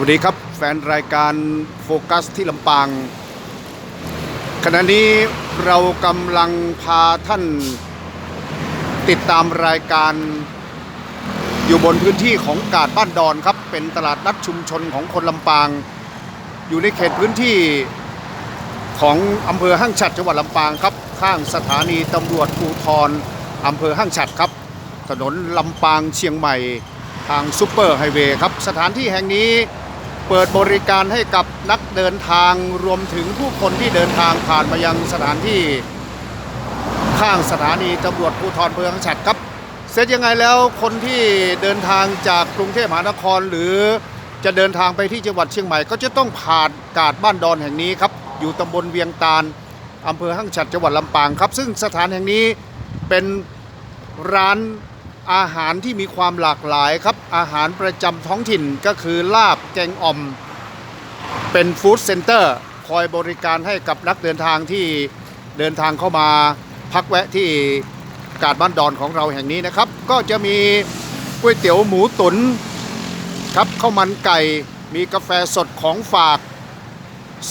วัสดีครับแฟนรายการโฟกัสที่ลำปาง ขณะนี้เรากำลังพาท่านติดตามรายการอยู่บนพื้นที่ของกาดบ้านดอนครับ เป็นตลาดนัดชุมชนของคนลำปาง อยู่ในเขตพื้นที่ของอำเภอห้างฉัดจังหวัดลำปางครับ ข้างสถานีตำรวจภูธรอำเภอห้างฉัดครับ ถนนลำปางเชียงใหม่ทางซุปเปอร์ไฮเวย์ครับ สถานที่แห่งนี้ เปิดบริการให้กับนักเดินทางรวมถึงผู้คนที่เดินทางผ่านมายังสถานที่ข้างสถานีตำรวจภูธรเมืองฉัดครับ เสร็จยังไงแล้วคนที่เดินทางจากกรุงเทพมหานครหรือจะเดินทางไปที่จังหวัดเชียงใหม่ ก็จะต้องผ่านกาดบ้านดอนแห่งนี้ครับ อยู่ตำบลเวียงตาลอำเภอห้างฉัดจังหวัดลำปางครับ ซึ่งสถานแห่งนี้เป็นร้าน อาหารที่มีความหลากหลายครับ อาหารประจำท้องถิ่นก็คือลาบแกงอ่อม เป็นฟู้ดเซ็นเตอร์คอยบริการให้กับนักเดินทางที่เดินทางเข้ามาพักแวะที่กาดบ้านดอนของเราแห่งนี้นะครับ ก็จะมีก๋วยเตี๋ยวหมูตุนครับข้าวมันไก่มีกาแฟสดของฝาก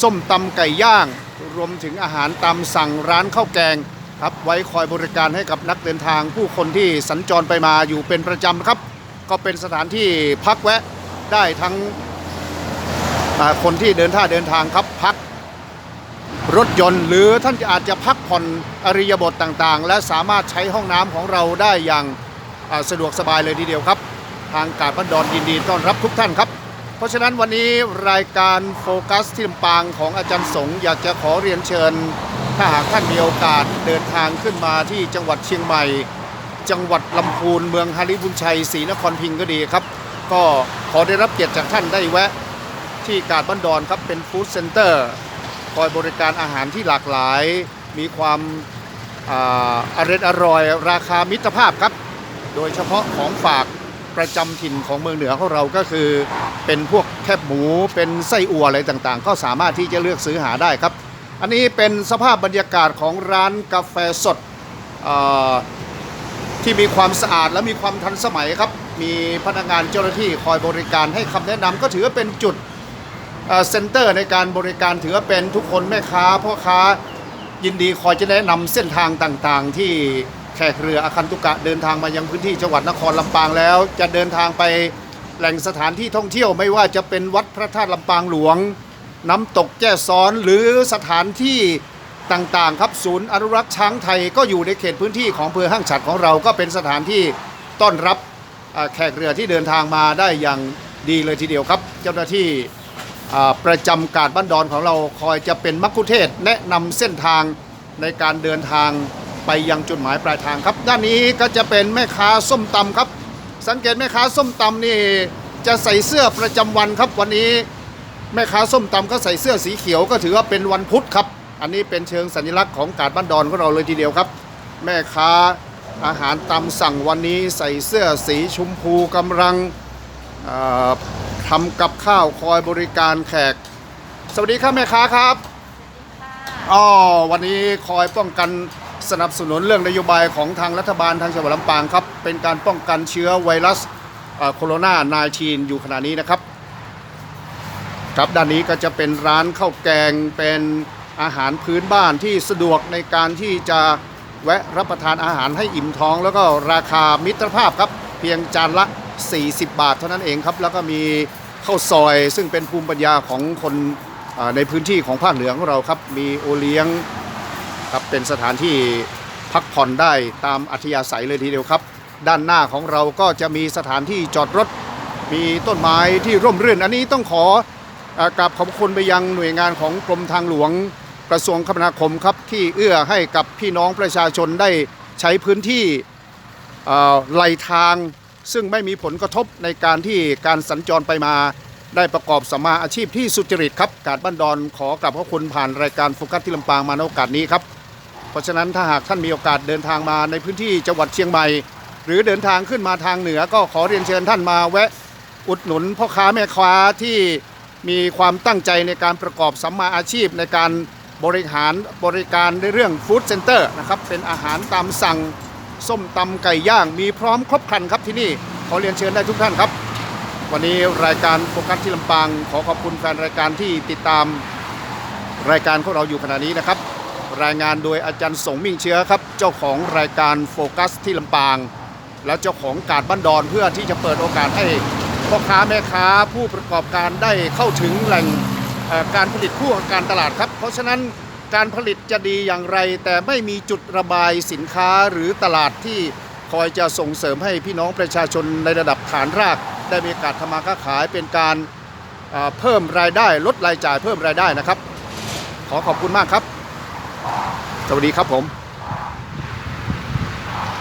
ส้มตำไก่ย่าง รวมถึงอาหารตามสั่งร้านข้าวแกง ครับไว้คอยบริการให้กับนักเดินทางผู้คนที่สัญจรไปมาอยู่เป็นประจำครับ ก็เป็นสถานที่พักแวะได้ทั้งคนที่เดินท่าเดินทางครับพักรถยนต์หรือท่านอาจจะพักผ่อนอริยบทต่างๆ และสามารถใช้ห้องน้ำของเราได้อย่างาสะดวกสบายเลยทีเดียวครับ ทางการบันดอนยินดีต้อนรับทุกท่านครับ เพราะฉะนั้นวันนี้รายการโฟกัสที่ลำปางของอาจารย์สงอยากจะขอเรียนเชิญ ถ้าหากท่านมีโอกาสเดินทางขึ้นมาที่จังหวัดเชียงใหม่ จังหวัดลำพูนเมืองฮาริบุญชัยศรีนครพิงค์ก็ดีครับ ก็ขอได้รับเกียรติจากท่านได้แวะที่กาดบ้านดอนครับเป็นฟู้ดเซ็นเตอร์คอยบริการอาหารที่หลากหลาย มีความอาร่อยอร่อย ราคามิตรภาพครับ โดยเฉพาะของฝากประจำถิ่นของเมืองเหนือของเราก็คือเป็นพวกแคบหมูเป็นไส้อั่วอะไรต่างๆ ก็สามารถที่จะเลือกซื้อหาได้ครับ อันนี้เป็นสภาพบรรยากาศของร้านกาแฟสดที่มีความสะอาดและมีความทันสมัยครับ มีพนักงานเจ้าหน้าที่คอยบริการให้คำแนะนำก็ถือว่าเป็นจุดเอ่อเซ็นเตอร์ในการบริการถือว่าเป็นทุกคนแม่ค้าพ่อค้ายินดีคอยจะแนะนำเส้นทางต่างๆ ที่แขกเรืออาคันตุกะเดินทางมายังพื้นที่จังหวัดนครลำปางแล้ว จะเดินทางไปแหล่งสถานที่ท่องเที่ยวไม่ว่าจะเป็นวัดพระธาตุลำปางหลวง น้ำตกแจ้ซ้อนหรือสถานที่ต่างๆ ครับศูนย์อนุรักษ์ช้างไทยก็อยู่ในเขตพื้นที่ของอำเภอห้างฉัดของเราก็เป็นสถานที่ต้อนรับแขกเรือที่เดินทางมาได้อย่างดีเลยทีเดียวครับ เจ้าหน้าที่ประจำการบ้านดอนของเราคอยจะเป็นมักคุเทศแนะนำเส้นทางในการเดินทางไปยังจุดหมายปลายทางครับ ด้านนี้ก็จะเป็นแม่ค้าส้มตำครับ สังเกตแม่ค้าส้มตำนี่จะใส่เสื้อประจำวันครับวันนี้ แม่ค้าส้มตำก็ใส่เสื้อสีเขียวก็ถือว่าเป็นวันพุธครับ อันนี้เป็นเชิงสัญลักษณ์ของกาดบ้านดอนของเราเลยทีเดียวครับ แม่ค้าอาหารตามสั่งวันนี้ใส่เสื้อสีชมพูกำลังเอ่อทำกับข้าวคอยบริการแขก สวัสดีครับแม่ค้าครับอ๋อวันนี้คอยป้องกันสนับสนุนเรื่องนโยบายของทางรัฐบาลทางจังหวัดลำปางครับ เป็นการป้องกันเชื้อไวรัสเอ่อโคโรนา 19 อยู่ขณะนี้นะครับ ครับด้านนี้ก็จะเป็นร้านข้าวแกงเป็นอาหารพื้นบ้านที่สะดวกในการที่จะแวะรับประทานอาหารให้อิ่มท้อง แล้วก็ราคามิตรภาพครับ เพียงจานละ 40 บาทเท่านั้นเองครับ แล้วก็มีข้าวซอย ซึ่งเป็นภูมิปัญญาของคนในพื้นที่ของภาคเหนือของเราครับ มีโอเลี้ยงครับเป็นสถานที่พักผ่อนได้ตามอัธยาศัยเลยทีเดียวครับ ด้านหน้าของเราก็จะมีสถานที่จอดรถ มีต้นไม้ที่ร่มรื่น อันนี้ต้องขอ กราบขอบคุณไปยังหน่วยงานของกรมทางหลวงกระทรวงคมนาคมครับที่เอื้อให้กับพี่น้องประชาชนได้ใช้พื้นที่ไหลทาง ซึ่งไม่มีผลกระทบในการที่การสัญจรไปมาได้ประกอบสมาอาชีพที่สุจริตครับ กาดบ้านดอนขอกราบขอบคุณผ่านรายการโฟกัสที่ลำปางมาในโอกาสนี้ครับ เพราะฉะนั้นถ้าหากท่านมีโอกาสเดินทางมาในพื้นที่จังหวัดเชียงใหม่ หรือเดินทางขึ้นมาทางเหนือก็ขอเรียนเชิญท่านมาแวะอุดหนุนพ่อค้าแม่ค้าที่ มีความตั้งใจในการประกอบสัมมาอาชีพในการบริหารบริการในเรื่องฟู้ดเซ็นเตอร์นะครับเป็นอาหารตามสั่งส้มตำไก่ย่าง มีพร้อมครบครันครับที่นี่ขอเรียนเชิญได้ทุกท่านครับ วันนี้รายการโฟกัสที่ลำปาง ขอขอบคุณแฟนรายการที่ติดตามรายการของเราอยู่ขณะนี้นะครับ รายงานโดยอาจารย์สงมิ่งเชื้อครับ เจ้าของรายการโฟกัสที่ลำปาง และเจ้าของการบ้านดอนเพื่อที่จะเปิดโอกาสให้ พ่อค้าแม่ค้าผู้ประกอบการได้เข้าถึงแหล่งการผลิตคู่กับการตลาดครับ เพราะฉะนั้นการผลิตจะดีอย่างไร แต่ไม่มีจุดระบายสินค้าหรือตลาดที่คอยจะส่งเสริมให้พี่น้องประชาชนในระดับฐานราก ได้มีโอกาสทำมาค้าขายเป็นการเพิ่มรายได้ ลดรายจ่ายเพิ่มรายได้นะครับ ขอขอบคุณมากครับ สวัสดีครับผม